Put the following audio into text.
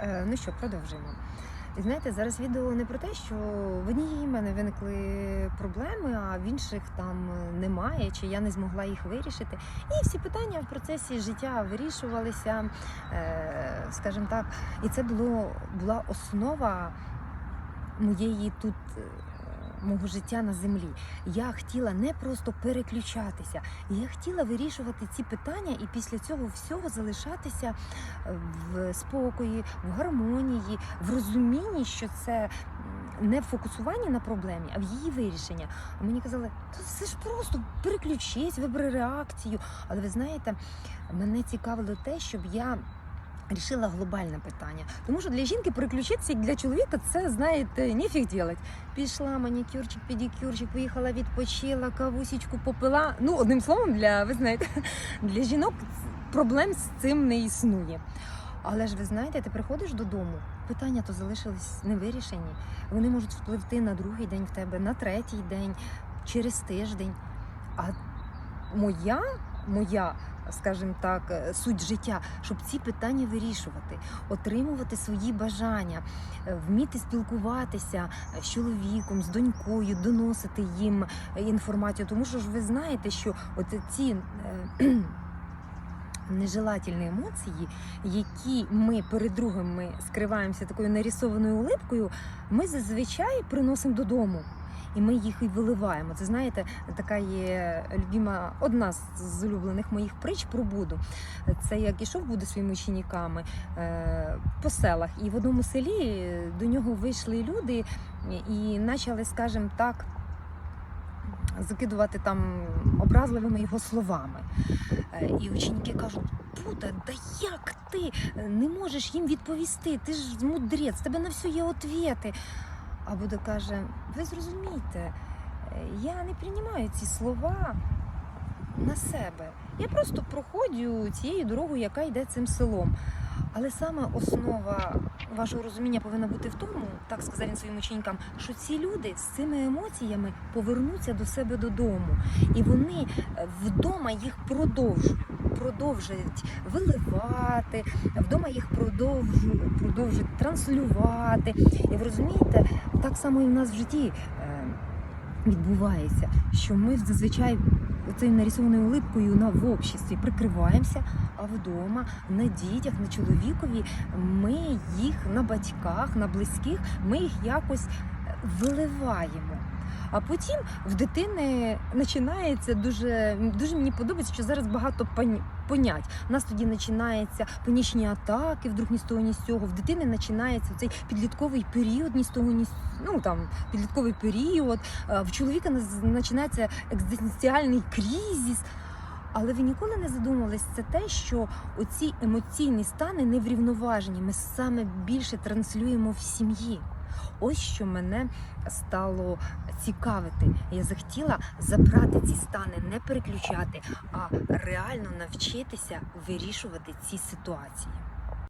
Е, Ну що, продовжуємо. І знаєте, зараз відео не про те, що в одній мене виникли проблеми, а в інших там немає, чи я не змогла їх вирішити. І всі питання в процесі життя вирішувалися, е, скажімо так, і це було була основа моєї тут. Мого життя на землі. Я хотіла не просто переключатися, я хотіла вирішувати ці питання і після цього всього залишатися е, в спокої, в гармонії, в розумінні, що це не фокусування на проблемі, а в її вирішення. А мені казали, та це ж просто переключись, вибери реакцію. Але ви знаєте, мене цікавило те, щоб я. Рішила глобальне питання, тому що для жінки переключитися як для чоловіка це знаєте, ніфіг ділать. Пішла манікюрчик, педикюрчик, поїхала, відпочила, кавусічку попила. Ну, одним словом, для ви знаєте, для жінок проблем з цим не існує. Але ж ви знаєте, ти приходиш додому, питання то залишились невирішені. Вони можуть впливти на другий день в тебе, на третій день, через тиждень. А моя, моя, скажімо так, е, суть життя, щоб ці питання вирішувати, отримувати свої бажання, е, вміти спілкуватися е, з чоловіком, з донькою, доносити їм інформацію. Тому що ж ви знаєте, що от ці. Нежелательні емоції, які ми перед другими скриваємося такою нарисованою улипкою, ми зазвичай приносимо додому. І ми їх і виливаємо. Це знаєте, така є любима, одна з улюблених моїх притч про Буду. Це як ішов Будда своїми учениками е, по селах, і в одному селі до нього вийшли люди і почали, скажімо так, закидувати там образливими його словами. Е, І ученики кажуть: Будда, да як ти не можеш їм відповісти? Ти ж мудрець, тебе на все є ответи. А Будда каже: ви зрозумійте, е, я не приймаю ці слова на себе. Я просто проходжу цією дорогою, яка йде цим селом. Але саме основа вашого розуміння повинна бути в тому, так сказав він своїм ученикам, що ці люди з цими емоціями повернуться до себе додому, і вони е, вдома їх продовжують. Продовжують виливати, вдома їх продовжують, продовжують транслювати. І ви розумієте, так само і в нас в житті е, відбувається, що ми зазвичай цією нарисованою улипкою на в обществі прикриваємося, а вдома на дітях, на чоловікові ми їх на батьках, на близьких, ми їх якось виливаємо. А потім в дитини починається дуже дуже мені подобається, що зараз багато пон- понять. У нас тоді починаються панічні атаки, вдруг ні з того, ні з цього. В дитини починається цей підлітковий період, ні з того, ні з ну там підлітковий період. В чоловіка починається екзистенціальний кризис. Але ви ніколи не задумувались, це те, що оці емоційні стани неврівноважені. Ми саме більше транслюємо в сім'ї. Ось що мене стало цікавити. Я захотіла забрати ці стани, не переключати, а реально навчитися вирішувати ці ситуації.